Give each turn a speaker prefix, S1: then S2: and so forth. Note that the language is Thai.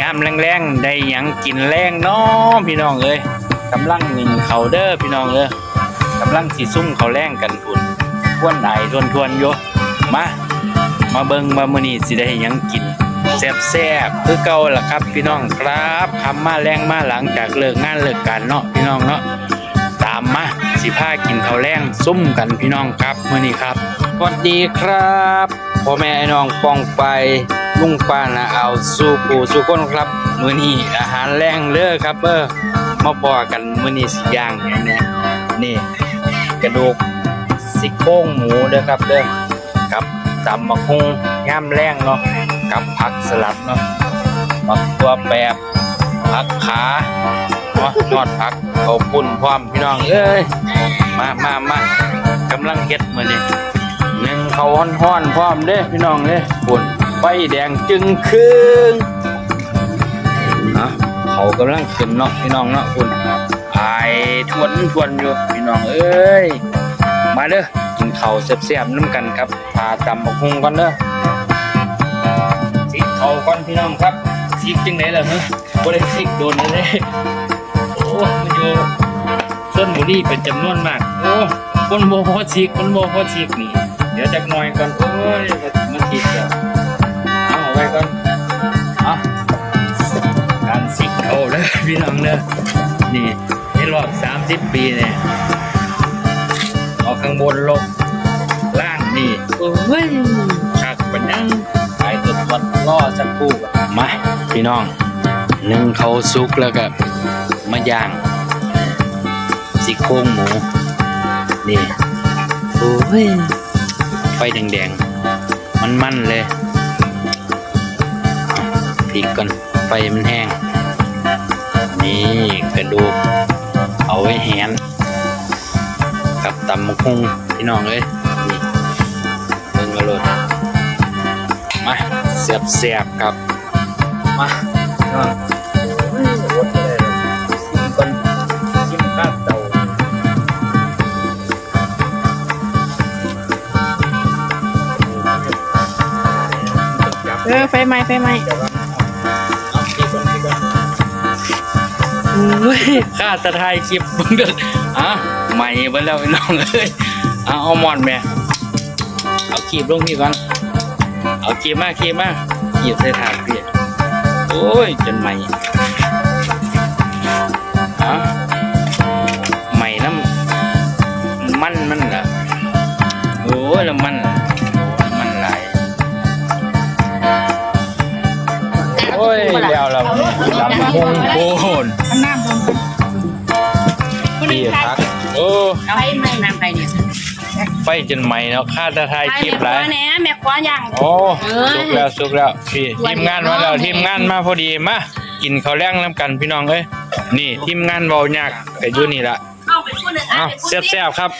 S1: ยามแรงๆได้ยังกินแรงเนาะพี่น้องเอ้ยกำลังหนึ่งเขาเด้อพี่น้องเอ้ยกำลังสิซุ่มเขาแรงกันพุ่นทวนไหนทวนทวนๆยมามาเบิงว่ามื้อนี้สิได้ยังกินแซ่บๆคือเก่าล่ะครับพี่น้องครับคำมาแรงมาหลังจากเลิกงานเลิกการเนาะพี่น้องเนาะตามมาสิพากินเขาแรงซุ่มกันพี่น้องครับมือนี้ครับสวัสดีครับพ่อแม่ไอ้น้องปองไป ลุงป้านะเอาสู่ปู่สู่คนครับ มื้อนี้อาหารแรงเด้อครับเออมาพอกันมื้อนี้สิย่างอย่างเนี้ยนี่กระดูกซี่โครงหมูเด้อครับเด้อกับตำมะฮุงย่ามแรงเนาะกับผักสลัดเนาะผักตัวแปบผักขาเนาะยอดผักเขาปุ่นพร้อมพี่น้องเอ้ยมามามากำลังเฮ็ดมื้อนี้หนึ่งเขาวฮ้อนๆพร้อมเด้พี่น้องเด้ปุ่น ไฟแดงจึงครึ่งนะเขากำลังขึ้นเนาะพี่น้องเนาะปุ่นพายทวนทวนอยู่พี่น้องเอ้ยมาเด้อกินข้าวแซ่บๆน้ำกันครับพาตำบักฮุงก่อนเด้อสิข้าวก่อนพี่น้องครับสิกจังไดล่ะฮะบ่ได้สิกโดนเลยโอ้มันอยู่ส้นบุรีเป็นจำนวนมากโอ้คนบ่พอสิกคนบ่พอสิกนี่เดี๋ยวจักหน่อยก่อนโอ้ยมันคิดแล้ว ก่อนเอาการสิกเอาเด้อพี่น้องเด้อนี่ในรอบสามสิบปีเนี่ยออกข้างบนลงล่างนี่โอ้ยชักปัญญังไปตุดวัดล่อสักครู่มาพี่น้องหนึ่งเขาซุกแล้วก็มาย่างซี่โครงหมู นี่ โอ้ย ไฟแดงๆ มันๆเลยเอา พริกก่อนไฟมันแห้ง นี่กระดูกเอาไว้แหนกับตำมะคุงพี่น้องเอ้ยนี่เบิ่งกระโดดมาเสียบเสียบๆครับมาพี่น้องอุ้ยรสเลยชิมก่อนชิมข้าวเต่า
S2: เออไฟไหม้ไฟไหม้
S1: เฮ้ยข้าจะถ่ายคลิปเบิ่งเด้ออะใหม่เบิ่แล้วพี่น้องเอ้ยเอาเอาหมอนแม่เอาคลิปลงพี่ก่อน เอาคลิปมาคลิปมาคลิปใส่ถาดพี่โอ้ยจนใหม่อะใหม่น้ำมันมัน ลำพงโคน
S2: มันน้ำลงไป
S1: พี่พักโอ้
S2: ไฟไหม้น้ำไปเนี่ย
S1: ไฟจนไหม้แล้วข้าจะถ่ายคลิป
S2: แม่
S1: ไร
S2: คว้าแหน่แม่คว้าย่าง
S1: โอ้สุกแล้วสุกแล้วพี่ทีมงานมาแล้วทีมงานมาพอดีมากินข้าวแรงน้ำกันพี่น้องเอ้ยนี่ทีมงานเบายากแต่อยู่นี่ละ
S2: เอาไปพูดเลย
S1: เอาแซ่บๆครับ